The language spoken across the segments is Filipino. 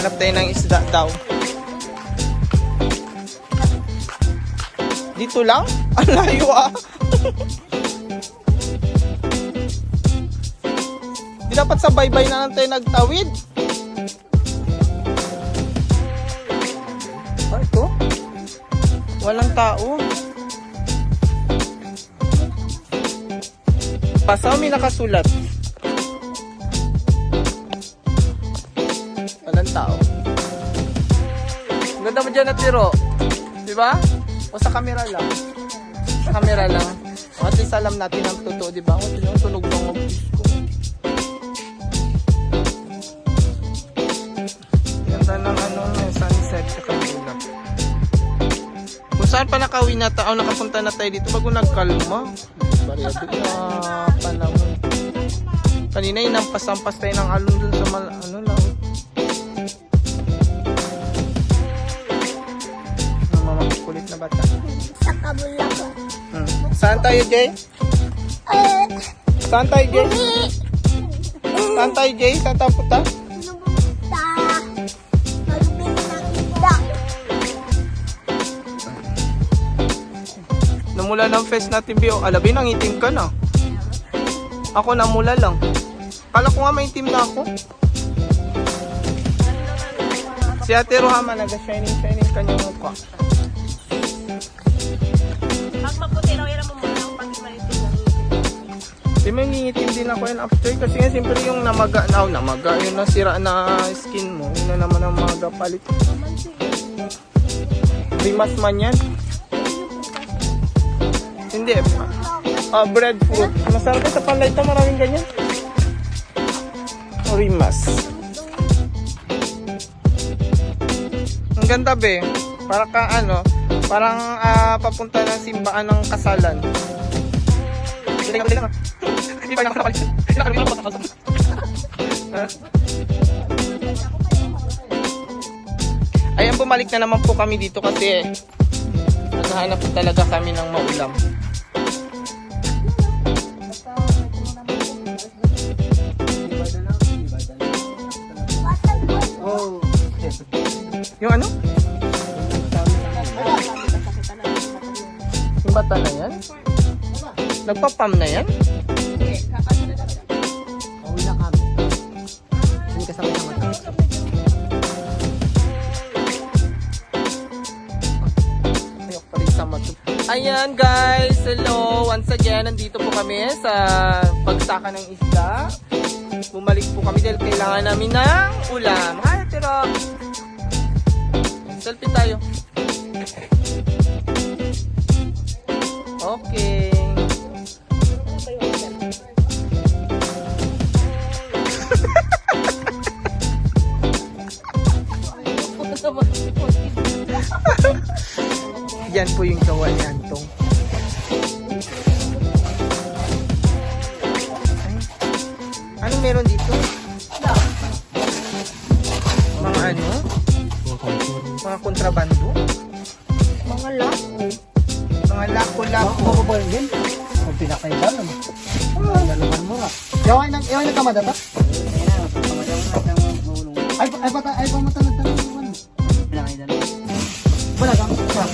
Hanap tayo ng isda daw. Dito lang? Ang layo ah. Di dapat sa baybay na lang tayo nagtawid. Ah, ito? Walang tao. Pasaw may nakasulat. Ganda mo dyan na tiro. Di ba? O sa camera lang. Sa camera lang. O, at least alam natin ang totoo, di ba? O, yung tunog ng office ko. Ganda ng ano, sunset sa kanila. Kung saan pa nakauwi na tayo, nakapunta na tayo dito bago nagkalma. Bariyado na panahon. Kanina inampas-ampas tayo ng alon dun sa mal, ano lang. Saan tayo, Jay? Saan tayo, Jay? Saan tayo, Jay? Saan tayo punta? Namula ng fest natin, Bio. Alabi, nangitim ka na. Ako namula lang. Kala ko nga may itim na ako. Si Ate Rohama, naga-shining-shining kanyang mukha. May ngingitim din ako yun after kasi nga siyempre yung namaga na, oh, namaga, yung nasira na skin mo, yun na naman ang mga palit. Rimas man yan. Hindi. Ah, breadfruit. Masarap yun sa panlay ito, maraming ganyan. Rimas. Ang ganda be. Para ka ano, parang ah, papunta ng simbaan ng kasalan. Hindi lang. Hindi pa. Ayan, bumalik na naman po kami dito kasi naghahanap talaga kami ng maulam. Yung ano? Yung bata na yan? Nagpapam na yan? Hindi kasama ng mata. Ayok pa rin sa matu. Ayan guys, hello. Once again, nandito po kami sa pagsaka ng isda. Bumalik po kami dahil kailangan namin ng ulam. Hi, Tiro! Selfie tayo. Okay. Yan po yung gawa ni Antong. Ay, anong meron dito? Mga ano? Mga kontrabando? Mga lako. Mga lako-lako. Mababal din. Kung pinakaiba naman. Ah, dalaman mo nga. Yawan ng yawan ng kamada ta? Ay, ay, pata, ay, pamatanag ta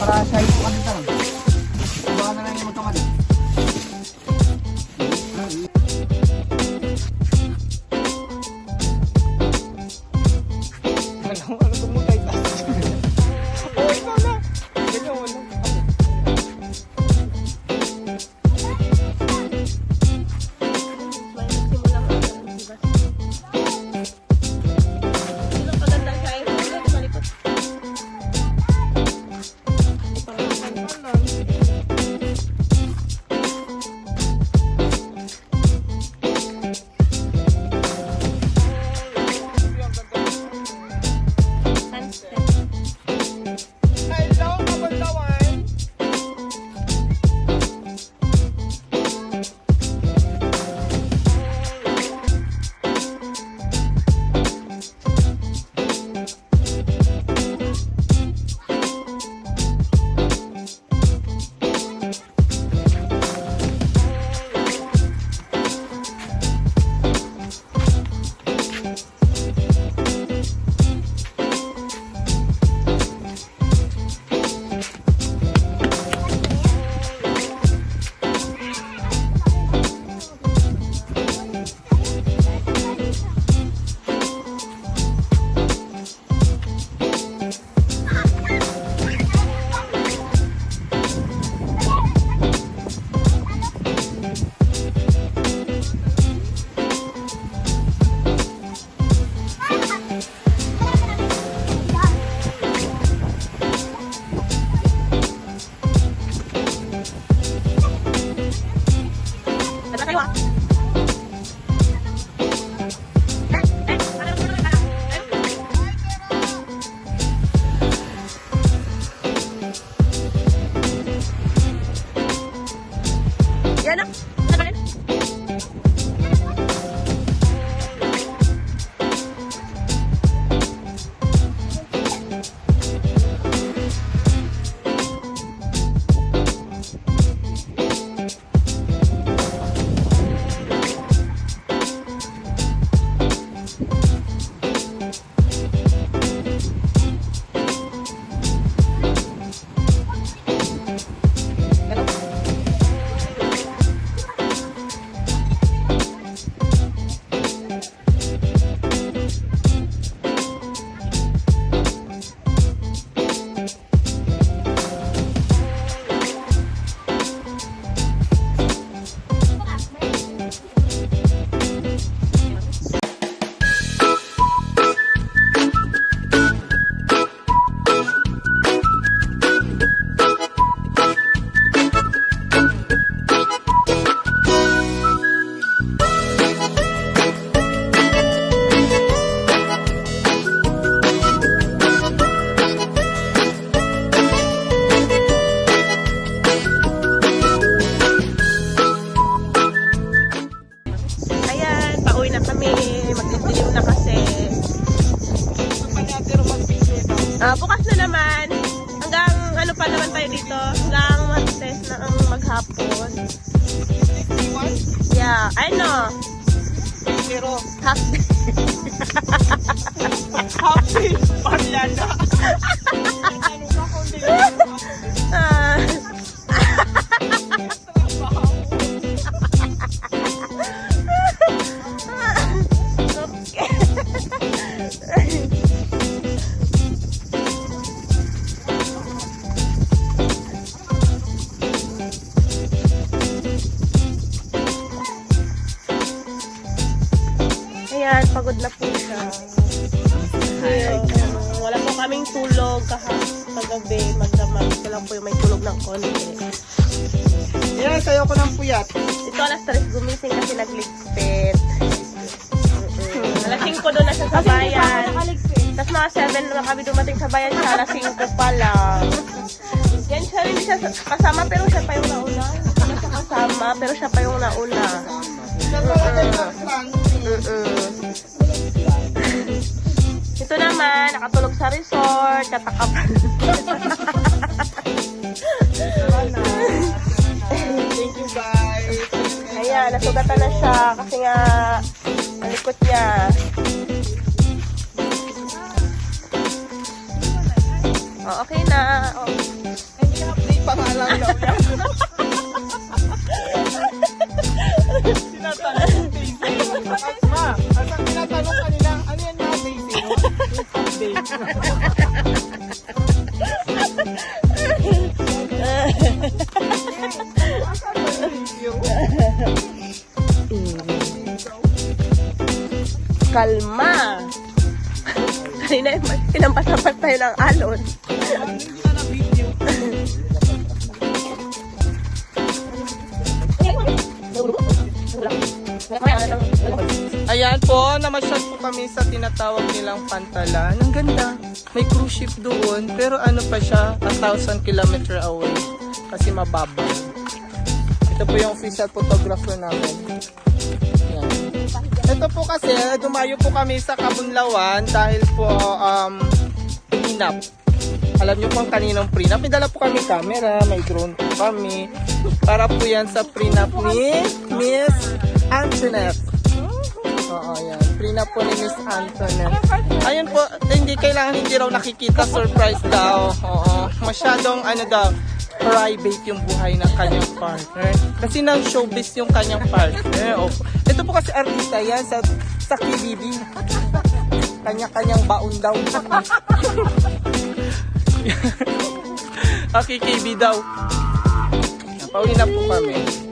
kang siya, para sa ito ano है ना kami. Magdidilim na kasi. Ah, bukas na naman. Hanggang ano pa naman tayo dito? Hanggang mag-test na ang maghapon. Yeah, I know. Pero, Half day. happy, Mariana. Puyat. Ito alas 3 gumising kasi nagligpit. Mm-mm. Alas 5 doon na siya sa bayan. Tapos mga 7 na kami dumating sa bayan siya, alas 5 pa lang. Yan siya, hindi siya kasama pero siya pa yung nauna. Hindi siya kasama pero siya pa yung nauna. Mm-mm. Ito naman, nakatulog sa resort, katakap. Ayan, nasugatan na siya kasi nga ang likot niya. Oh, okay na. Oh. Update pa lang daw yan. Tinatanong day zero. Ma, tinatanong kanila, ano yan mga day zero? Update. Kalma. Kanina, tinampasapat tayo ng alon. Ayan po, namasyal po kami sa tinatawag nilang pantalan. Ang ganda. May cruise ship doon, pero ano pa siya, a thousand kilometer away. Kasi mababaw. Ito po yung official photographer namin. Ito po kasi, dumayo po kami sa Kabunlawan dahil po um, prenup. Alam niyo po ang kaninong prenup. May dala po kami camera, may drone po kami. Para po yan sa prenup ni Miss Antoinette. Oo, yan. Prenup po ni Miss Antoinette. Ayun po, hindi kailangan hindi raw nakikita. Surprise daw. Oo. Masyadong ano daw, private yung buhay ng kanyang partner. Kasi ng showbiz yung kanyang partner. O, ito po kasi artista yan sa, sa KBB. Kanya-kanyang baon daw. okay, KB daw. Pauwi na po kami.